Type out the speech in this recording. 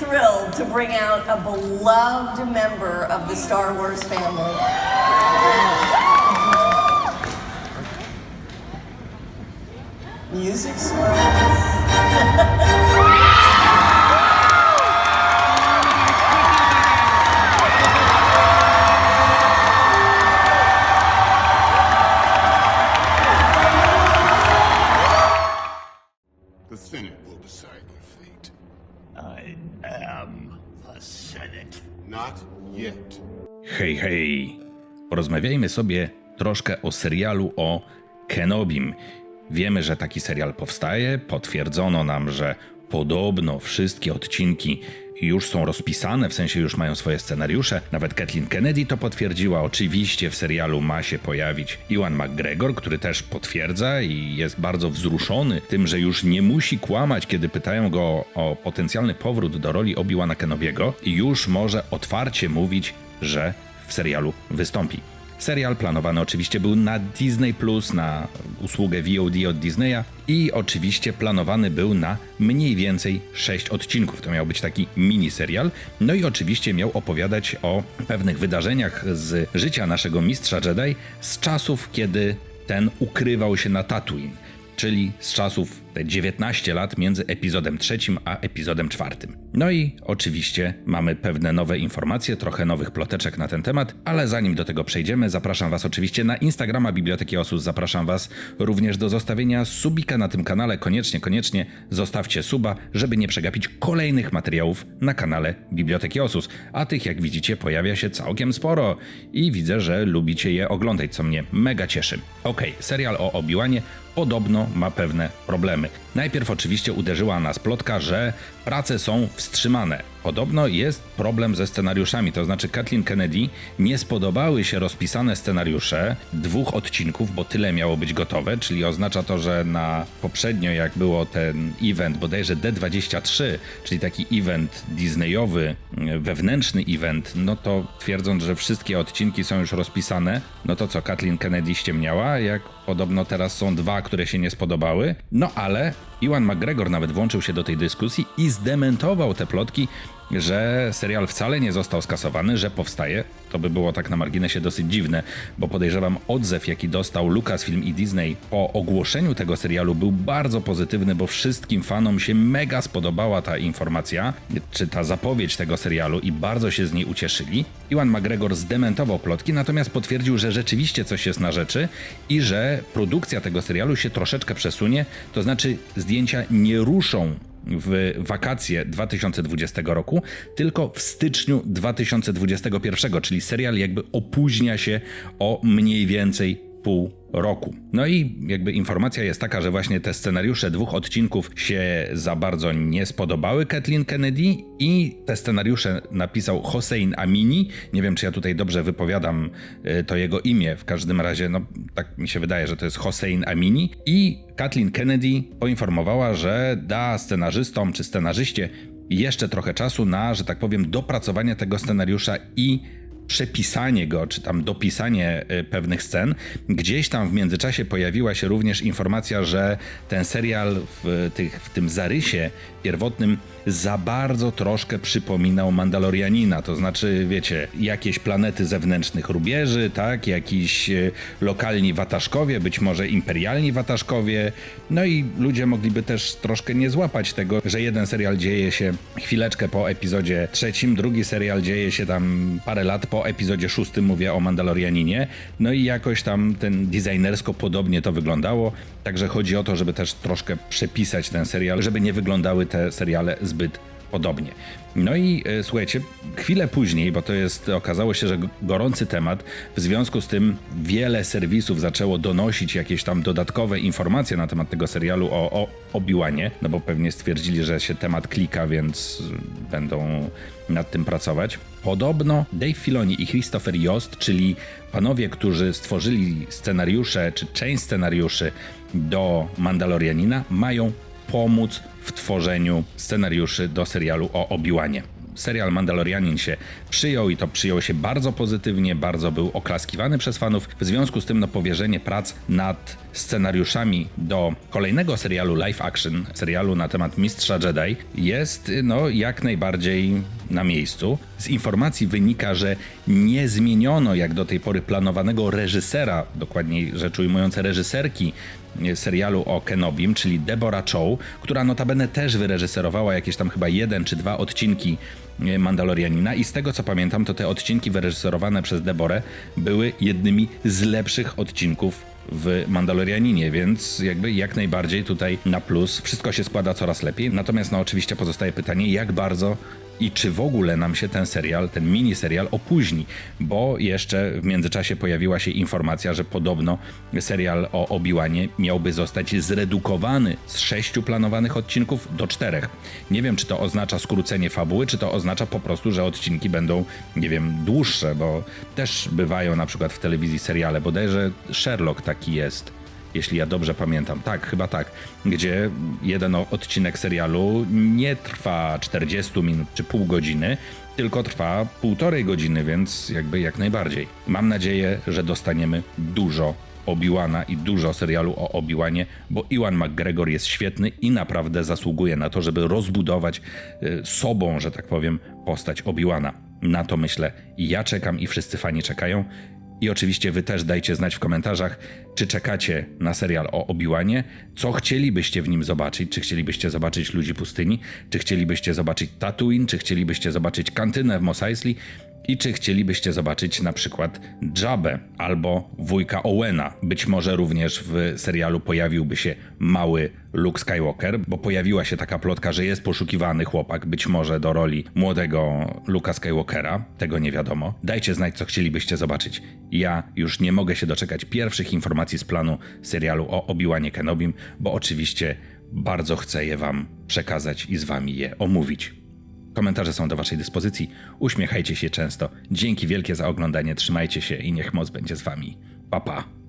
thrilled to bring out a beloved member of the Star Wars family. Music swells. The Senate will decide your fate. I am the Senate. Not yet. Hej, hej! Porozmawiajmy sobie troszkę o serialu o Kenobim. Wiemy, że taki serial powstaje. Potwierdzono nam, że podobno wszystkie odcinki już są rozpisane, w sensie już mają swoje scenariusze. Nawet Kathleen Kennedy to potwierdziła. Oczywiście w serialu ma się pojawić Iwan McGregor, który też potwierdza i jest bardzo wzruszony tym, że już nie musi kłamać, kiedy pytają go o potencjalny powrót do roli Obi-Wana Kenobiego i już może otwarcie mówić, że w serialu wystąpi. Serial planowany oczywiście był na Disney Plus, na usługę VOD od Disneya i oczywiście planowany był na mniej więcej 6 odcinków. To miał być taki mini serial. No i oczywiście miał opowiadać o pewnych wydarzeniach z życia naszego mistrza Jedi z czasów, kiedy ten ukrywał się na Tatooine czyli z czasów te 19 lat między epizodem trzecim a epizodem czwartym. No i oczywiście mamy pewne nowe informacje, trochę nowych ploteczek na ten temat, ale zanim do tego przejdziemy, zapraszam Was oczywiście na Instagrama Biblioteki Osus, zapraszam Was również do zostawienia subika na tym kanale, koniecznie, koniecznie zostawcie suba, żeby nie przegapić kolejnych materiałów na kanale Biblioteki Osus, a tych jak widzicie pojawia się całkiem sporo i widzę, że lubicie je oglądać, co mnie mega cieszy. Okej, serial o Obiłanie podobno ma pewne problemy. Najpierw oczywiście uderzyła nas plotka, że prace są wstrzymane. Podobno jest problem ze scenariuszami, to znaczy Kathleen Kennedy nie spodobały się rozpisane scenariusze dwóch odcinków, bo tyle miało być gotowe, czyli oznacza to, że na poprzednio jak było ten event, bodajże D23, czyli taki event Disneyowy, wewnętrzny event, no to twierdząc, że wszystkie odcinki są już rozpisane, no to co Kathleen Kennedy ściemniała, jak podobno teraz są dwa, które się nie spodobały, no ale Iwan McGregor nawet włączył się do tej dyskusji i zdementował te plotki, że serial wcale nie został skasowany, że powstaje. To by było tak na marginesie dosyć dziwne, bo podejrzewam odzew, jaki dostał Lucasfilm i Disney po ogłoszeniu tego serialu był bardzo pozytywny, bo wszystkim fanom się mega spodobała ta informacja, czy ta zapowiedź tego serialu i bardzo się z niej ucieszyli. Iwan McGregor zdementował plotki, natomiast potwierdził, że rzeczywiście coś jest na rzeczy i że produkcja tego serialu się troszeczkę przesunie, to znaczy zdjęcia nie ruszą w wakacje 2020 roku, tylko w styczniu 2021, czyli serial jakby opóźnia się o mniej więcej pół roku. No i jakby informacja jest taka, że właśnie te scenariusze dwóch odcinków się za bardzo nie spodobały Kathleen Kennedy i te scenariusze napisał Hossein Amini. Nie wiem, czy ja tutaj dobrze wypowiadam y, to jego imię. W każdym razie, no tak mi się wydaje, że to jest Hossein Amini. I Kathleen Kennedy poinformowała, że da scenarzystom czy scenarzyście jeszcze trochę czasu na, że tak powiem, dopracowanie tego scenariusza i przepisanie go, czy tam dopisanie y, pewnych scen. Gdzieś tam w międzyczasie pojawiła się również informacja, że ten serial w, tych, w tym zarysie pierwotnym za bardzo troszkę przypominał Mandalorianina, to znaczy, wiecie, jakieś planety zewnętrznych rubieży, tak, jakiś y, lokalni wataszkowie, być może imperialni wataszkowie, no i ludzie mogliby też troszkę nie złapać tego, że jeden serial dzieje się chwileczkę po epizodzie trzecim, drugi serial dzieje się tam parę lat po epizodzie szóstym, mówię o Mandalorianinie, no i jakoś tam ten designersko podobnie to wyglądało, także chodzi o to, żeby też troszkę przepisać ten serial, żeby nie wyglądały te seriale zbyt podobnie. No i e, słuchajcie, chwilę później, bo to jest, okazało się, że gorący temat, w związku z tym wiele serwisów zaczęło donosić jakieś tam dodatkowe informacje na temat tego serialu o, o Obi-Wanie, no bo pewnie stwierdzili, że się temat klika, więc będą nad tym pracować. Podobno Dave Filoni i Christopher Yost, czyli panowie, którzy stworzyli scenariusze, czy część scenariuszy do Mandalorianina, mają pomóc w tworzeniu scenariuszy do serialu o Obi-Wanie. serial Mandalorianin się przyjął i to przyjął się bardzo pozytywnie, bardzo był oklaskiwany przez fanów. W związku z tym no, powierzenie prac nad scenariuszami do kolejnego serialu live action, serialu na temat Mistrza Jedi jest no jak najbardziej na miejscu. Z informacji wynika, że nie zmieniono jak do tej pory planowanego reżysera, dokładniej rzecz ujmując reżyserki serialu o Kenobim, czyli Deborah Chow, która notabene też wyreżyserowała jakieś tam chyba jeden czy dwa odcinki e, Mandalorianina i z tego co pamiętam, to te odcinki wyreżyserowane przez Deborę były jednymi z lepszych odcinków w Mandalorianinie, więc jakby jak najbardziej tutaj na plus wszystko się składa coraz lepiej. Natomiast no oczywiście pozostaje pytanie, jak bardzo i czy w ogóle nam się ten serial, ten mini serial opóźni, bo jeszcze w międzyczasie pojawiła się informacja, że podobno serial o Obi-Wanie miałby zostać zredukowany z sześciu planowanych odcinków do czterech. Nie wiem, czy to oznacza skrócenie fabuły, czy to oznacza po prostu, że odcinki będą, nie wiem, dłuższe, bo też bywają na przykład w telewizji seriale, bodajże Sherlock taki jest jeśli ja dobrze pamiętam. Tak, chyba tak. Gdzie jeden odcinek serialu nie trwa 40 minut czy pół godziny, tylko trwa półtorej godziny, więc jakby jak najbardziej. Mam nadzieję, że dostaniemy dużo Obi-Wana i dużo serialu o Obi-Wanie, bo Iwan McGregor jest świetny i naprawdę zasługuje na to, żeby rozbudować y, sobą, że tak powiem, postać Obi-Wana. Na to myślę ja czekam i wszyscy fani czekają. I oczywiście wy też dajcie znać w komentarzach, czy czekacie na serial o Obiłanie, co chcielibyście w nim zobaczyć, czy chcielibyście zobaczyć Ludzi Pustyni, czy chcielibyście zobaczyć Tatooine, czy chcielibyście zobaczyć kantynę w Mos Eisley i czy chcielibyście zobaczyć na przykład Jabę albo wujka Owena. Być może również w serialu pojawiłby się mały Luke Skywalker, bo pojawiła się taka plotka, że jest poszukiwany chłopak, być może do roli młodego Luka Skywalkera, tego nie wiadomo. Dajcie znać, co chcielibyście zobaczyć. Ja już nie mogę się doczekać pierwszych informacji z planu serialu o Obi-Wanie Kenobim, bo oczywiście bardzo chcę je wam przekazać i z wami je omówić. Komentarze są do Waszej dyspozycji. Uśmiechajcie się często. Dzięki wielkie za oglądanie. Trzymajcie się i niech moc będzie z Wami. Pa pa.